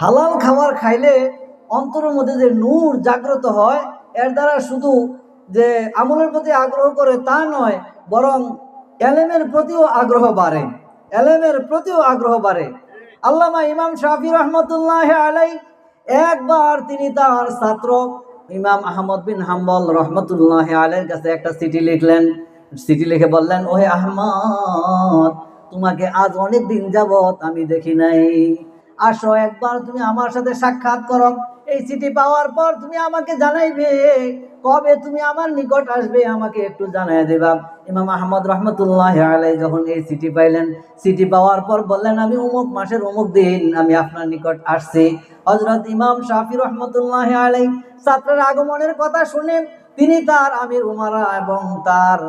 হালাল খাবার খাইলে অন্তরের মধ্যে যে নূর জাগ্রত হয়, এর দ্বারা শুধু যে আমলের প্রতি আগ্রহ করে তা নয়, বরং এলেমের প্রতিও আগ্রহ বাড়ে। এলেমের প্রতিও আগ্রহ বাড়ে। আল্লামা ইমাম শাফি রহমতুল্লাহ আলাই একবার তিনি তার ছাত্র ইমাম আহমদ বিন হাম্বল রহমতুল্লাহ আলের কাছে একটা চিঠি লিখলেন। চিঠি লিখে বললেন, ওহে আহমদ, তোমাকে আজ অনেক দিন যাবত আমি দেখি নাই। আসো, একবার তুমি আমার সাথে সাক্ষাৎ করো। এই চিঠি পাওয়ার পর তুমি আমাকে জানাইবে। কবে তুমি আমার নিকট আসবে, আমাকে একটু জানাই দেবা। ইমাম আহমদ রহমতুল্লাহ আলাই যখন এই চিঠি পাইলেন, চিঠি পাওয়ার পর বললেন, আমি অমুক মাসের অমুক দিন আমি আপনার নিকট আসছি। হজরত ইমাম শাফি রহমতুল্লাহ আলাই ছাত্রের আগমনের কথা শুনে তিনি তার আমির উমারা এবং তার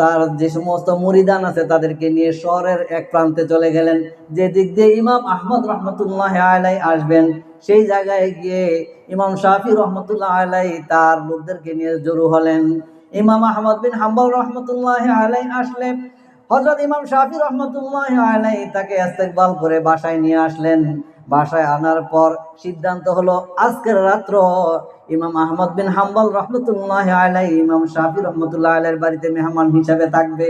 তার যে সমস্ত মরিদান আছে তাদেরকে নিয়ে শহরের এক প্রান্তে চলে গেলেন। যে দিক দিয়ে ইমাম আহমদ রহমতুল্লাহ আলাই আসবেন, সেই জায়গায় গিয়ে ইমাম শাফি রহমতুল্লাহ আলাই তার লোকদেরকে নিয়ে জড়ো হলেন। ইমাম আহমদ বিন হাম্বল রহমতুল্লাহ আলাই আসলেন হজরত ইমাম শাফি রহমতুল্লাহ আলাই তাকে ইস্তেকবাল করে বাসায় নিয়ে আসলেন। বাসায় আনার পর সিদ্ধান্ত হলো, আজকের রাত্র ইমাম আহমদ বিন হাম্বল রহমতুল্লাহ আলাই, ইমাম শাফি রহমতুল্লাহ আলাইয়ের বাড়িতে মেহমান হিসাবে থাকবে।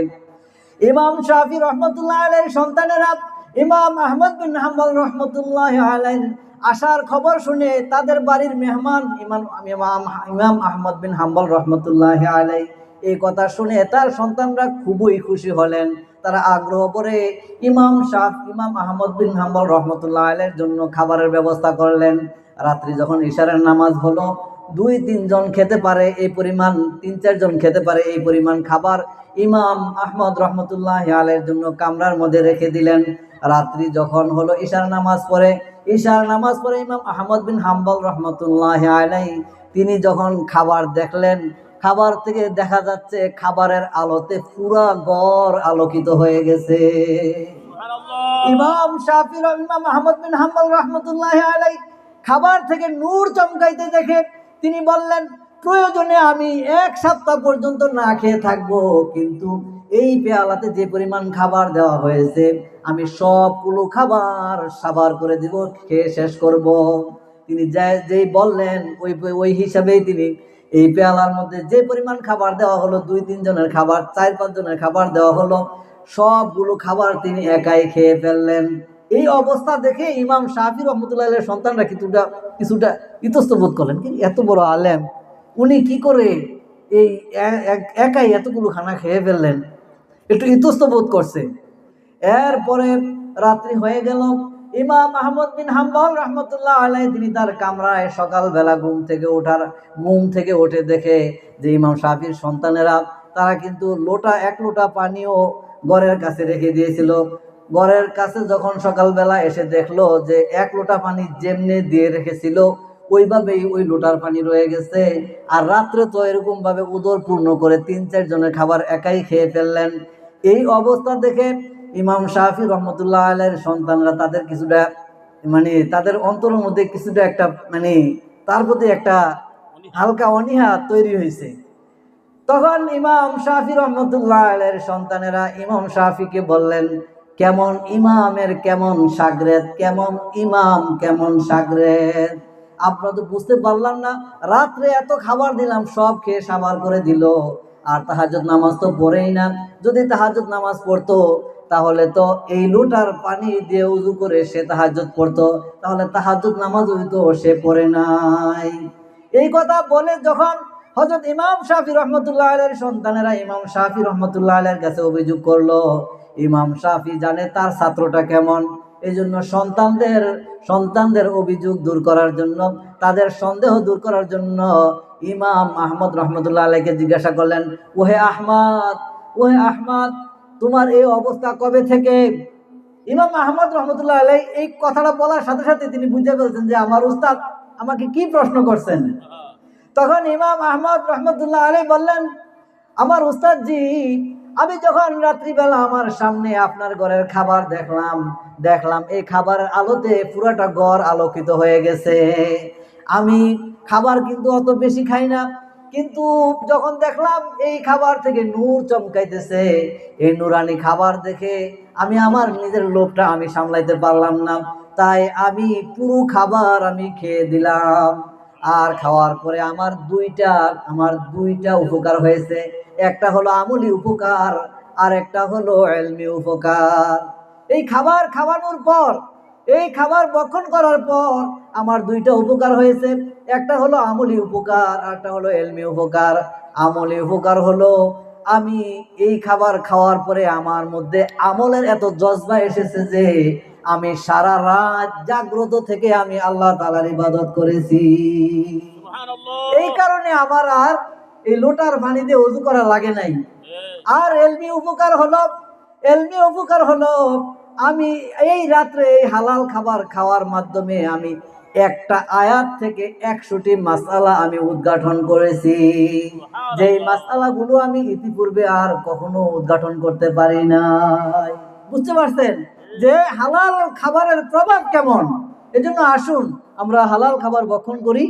ইমাম শাফি রহমতুল্লাহ আলাইয়ের সন্তানেরা ইমাম আহমদ বিন হাম্বল রহমতুল্লাহ আলাইয়ের আসার খবর শুনে তাদের বাড়ির মেহমান ইমাম ইমাম আহমদ বিন হাম্বল রহমতুল্লাহ আলাই এই কথা শুনে তার সন্তানরা খুবই খুশি হলেন। তারা আগ্রহ করে ইমাম শাহ, ইমাম আহমদ বিন হাম্বল রহমতুল্লাহ আলের জন্য খাবারের ব্যবস্থা করলেন। রাত্রি যখন ইশারের নামাজ হলো, দুই তিনজন খেতে পারে এই পরিমাণ, তিন চারজন খেতে পারে এই পরিমাণ খাবার ইমাম আহমদ রহমতুল্লাহ আলের জন্য কামরার মধ্যে রেখে দিলেন। রাত্রি যখন হলো ঈশার নামাজ পড়ে ঈশার নামাজ পড়ে ইমাম আহমদ বিন হাম্বল রহমতুল্লাহ আলাই তিনি যখন খাবার দেখলেন খাবার থেকে দেখা যাচ্ছে খাবারের আলোতে পুরা গড় আলোকিত হয়ে গেছে। ইমাম শাফির ইমাম আহমদ বিন হাম্বল রহমতুল্লাহ আলাই খাবার থেকে নূর চমকাইতে দেখে তিনি বললেন প্রয়োজনে আমি এক সপ্তাহ পর্যন্ত না খেয়ে থাকব কিন্তু এই পেয়ালাতে যে পরিমাণ খাবার দেওয়া হয়েছে আমি সবগুলো খাবার সাবার করে দিব খেয়ে শেষ করব। তিনি যে যেই বললেন ওই ওই হিসাবেই তিনি এই পেয়ালার মধ্যে যে পরিমাণ খাবার দেওয়া হলো, দুই, তিন জনের খাবার, চার, পাঁচ জনের খাবার দেওয়া হলো, সবগুলো খাবার তিনি একাই খেয়ে ফেললেন। এই অবস্থা দেখে ইমাম শাহি রহমতুল্লাহ সন্তানরা কিছুটা কিছুটা ইতস্ত বোধ করলেন কি এত বড় আলেম, উনি কি করে এই একাই এতগুলো খানা খেয়ে ফেললেন? একটু ইতস্ত বোধ করছে। এরপরে রাত্রি হয়ে গেল ইমাম আহমদ বিন হাম্বল রহমতুল্লাহ আলাই তিনি তার কামরায় সকালবেলা ঘুম থেকে ওঠার, ঘুম থেকে উঠে দেখে যে ইমাম শাফির সন্তানেরা, তারা কিন্তু লোটা, এক লোটা পানিও ঘরের কাছে রেখে দিয়েছিল। ঘরের কাছে যখন সকালবেলা এসে দেখল যে এক লোটা পানি যেমনি দিয়ে রেখেছিল, ওইভাবেই ওই লোটার পানি রয়ে গেছে। আর রাত্রে তো এরকম ভাবে উদর পূর্ণ করে তিন চার জনের খাবার একাই খেয়ে ফেললেন। এই অবস্থা দেখে ইমাম শাহি রহমতুল্লাহ আলের সন্তানরা তাদের কিছুটা মানে তাদের অন্তরের মধ্যে কিছুটা একটা মানে তার প্রতি একটা হালকা অনীহা তৈরি হয়েছে। তখন ইমাম শাফি রহমতুল্লাহ আলের সন্তানেরা ইমাম শাফিকে বললেন, কেমন ইমামের কেমন সাগরেদ, কেমন ইমাম কেমন সাগরেদ? আপনারা তো বুঝতে পারলাম না, রাত্রে এত খাবার দিলাম, সব খেয়ে সাবার করে দিল। আর তাহাজুদ নামাজ তো পড়েই না। যদি তাহাজুদ নামাজ পড়তো তাহলে তো এই লোটার পানি দিয়ে উজু করে সে তাহাজুদ পড়তো। তাহলে তাহাজুদ নামাজ হইতো, সে পড়ে নাই। এই কথা বলে যখন হজরত ইমাম শাফি রহমতুল্লাহ আলের সন্তানেরা ইমাম শাফি রহমতুল্লাহ আলের কাছে অভিযোগ করল, ইমাম শাফি জানে তার ছাত্রটা কেমন। এই জন্য সন্তানদের সন্তানদের অভিযোগ দূর করার জন্য, তাদের সন্দেহ দূর করার জন্য ইমাম আহমদ রহমতুল্লাহ আলাইকে জিজ্ঞাসা করলেন, ওহে আহমদ ওহে আহমদ তোমার এই অবস্থা কবে থেকে? ইমাম আহমদ রহমতুল্লাহ আলাই এই কথাটা বলার সাথে সাথে তিনি বুঝে ফেলছেন যে আমার উস্তাদ আমাকে কি প্রশ্ন করছেন? তখন ইমাম আহমদ রহমতুল্লাহ আলাই বললেন, আমার উস্তাদ জি আমি যখন রাত্রিবেলা আমার সামনে আপনার ঘরের খাবার দেখলাম দেখলাম এই খাবারের আলোতে পুরাটা ঘর আলোকিত হয়ে গেছে। আমি খাবার কিন্তু অত বেশি খাই না কিন্তু যখন দেখলাম এই খাবার থেকে নূর চমকাইতেছে, এই নুরানি খাবার দেখে আমি আমার নিজের লোভটা আমি সামলাইতে পারলাম না। তাই আমি পুরো খাবার আমি খেয়ে দিলাম। আর খাওয়ার পরে আমার দুইটা আমার দুইটা উপকার হয়েছে। একটা হলো আমলি উপকার, আর একটা হলো এলমি উপকার। এই খাবার খাওয়ানোর পর এই খাবার বক্ষণ করার পর আমার দুইটা উপকার হয়েছে। একটা হলো আমলি উপকার আর একটা হলো এলমি উপকার। আমলি উপকার হলো আমি এই খাবার খাওয়ার পরে আমার মধ্যে আমলের এত জজবা এসেছে যে আমি সারা রাত জাগ্রত থেকে আমি আল্লাহ তালার ইবাদত করেছি। এই কারণে আমার আর এই লোটার পানি দিয়ে উজু করা লাগে নাই। আর এলমি উপকার হলো এলমি উপকার হলো আমি এই রাত্রে এই হালাল খাবার খাওয়ার মাধ্যমে আমি একটা আয়াত থেকে একশোটি মাসালা আমি উদ্ঘাটন করেছি। যেই মাসালাগুলো আমি ইতিপূর্বে আর কখনো উদ্ঘাটন করতে পারি নাই। বুঝতে পারছেন? যে হালাল খাবারের প্রভাব কেমন? এজন্য আসুন আমরা হালাল খাবার বক্ষণ করি।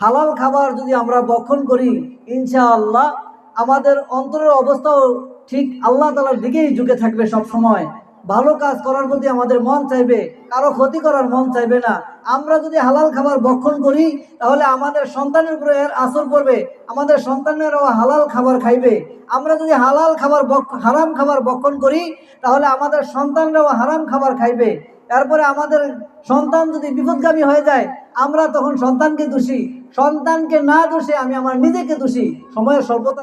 হালাল খাবার যদি আমরা বক্ষণ করি ইনশাআল্লাহ আমাদের অন্তরের অবস্থাও ঠিক আল্লাহ তালার দিকেই ঝুঁকে থাকবে সব সময় ভালো কাজ করার প্রতি আমাদের মন চাইবে, কারও ক্ষতি করার মন চাইবে না। আমরা যদি হালাল খাবার বক্ষণ করি, তাহলে আমাদের সন্তানের উপরে এর আসর পড়বে, আমাদের সন্তানেরাও হালাল খাবার খাইবে। আমরা যদি হালাল খাবার হারাম খাবার বক্ষণ করি, তাহলে আমাদের সন্তানরাও হারাম খাবার খাইবে। তারপরে আমাদের সন্তান যদি বিপদগামী হয়ে যায়, আমরা তখন সন্তানকে দোষী। সন্তানকে না দোষে আমি আমার নিজেকে দোষী। সময়ের স্বল্পতা